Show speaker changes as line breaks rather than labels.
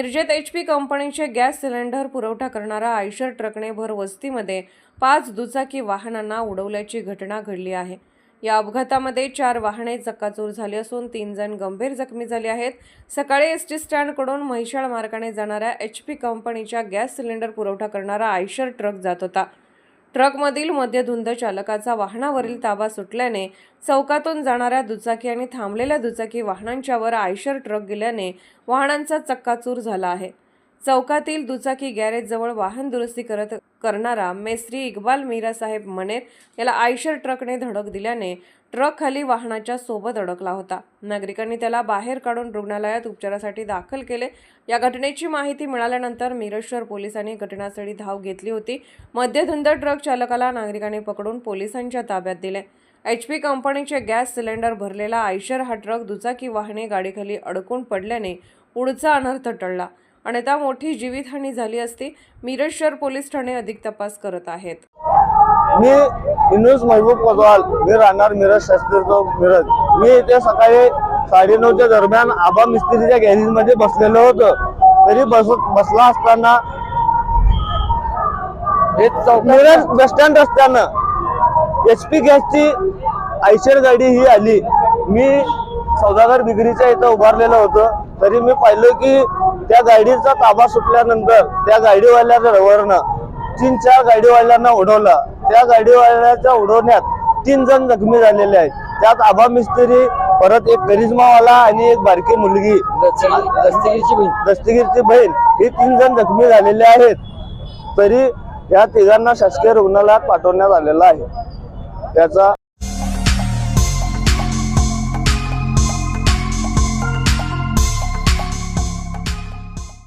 मिरजेत H P कंपनीचे gas cylinder पुरवठा करणारा आयशर ट्रकने भर वस्तीमध्ये पाच दुचाकी वाहनांना उडवल्याची घटना घडली आहे. या अपघातामध्ये चार वाहने चक्काचूर झाली असून तीन जण गंभीर जखमी झाले आहेत. सकाळी एस टी स्टँडकडून म्हैशाळ मार्गाने जाणाऱ्या एच पी कंपनीच्या गॅस सिलेंडर पुरवठा करणारा आयशर ट्रक जात होता. ट्रकमधील मध्यधुंद चालकाचा वाहनावरील ताबा सुटल्याने चौकातून जाणाऱ्या दुचाकी आणि थांबलेल्या दुचाकी वाहनांच्यावर आयशर ट्रक गेल्याने वाहनांचा चक्काचूर झाला आहे. चौकातील दुचाकी गॅरेजजवळ वाहन दुरुस्ती करत करणारा मेस्त्री इक्बाल मीरासाहेब मनेर याला आयशर ट्रकने धडक दिल्याने ट्रक खाली वाहनाच्या सोबत अडकला होता. नागरिकांनी त्याला बाहेर काढून रुग्णालयात उपचारासाठी दाखल केले. या घटनेची माहिती मिळाल्यानंतर मिरज पोलिसांनी घटनास्थळी धाव घेतली होती. मध्यधुंद ट्रक चालकाला नागरिकांनी पकडून पोलिसांच्या ताब्यात दिले. एच पी कंपनीचे गॅस सिलेंडर भरलेला आयशर हा ट्रक दुचाकी वाहने गाडीखाली अडकून पडल्याने पुढचा अनर्थ टळला. अन्यथा मोठी जीवितहानी झाली असती मिरज शहर पोलीस ठाणे अधिक तपास करत आहेत.
मी इनुस महबूब कोतवाल मी राहणार मिरज शास्त्री चौक मिरज. मी इथे सकाळी साडेनऊच्या दरम्यान आबा मिस्त्रीच्या गॅरेजमध्ये बसलेलो होतो. तरी बस बसला असताना मिरज बस स्टँड रस्त्यानं एच पी गॅसची आयशर गाडी ही आली. मी सौदागर बिगरीच्या इथं उभारलेलं होतं. तरी मी पाहिलं की त्या गाडीचा ताबा सुटल्यानंतर त्या गाडीवाल्या ड्रायव्हरनं तीन चार गाडीवाल्यांना उडवलं. त्या गाडीवाल्याच्या उडवण्यात तीन जण जखमी झालेले आहेत. त्यात आबा मिस्त्री परत एक करिश्मावाला आणि एक बारकी मुलगी.
दस्तगिरीची बहीण.
दस्तगीरची बहीण. ही तीन जण जखमी झालेले आहेत. तरी या तिघांना शासकीय रुग्णालयात पाठवण्यात आलेलं आहे. त्याचा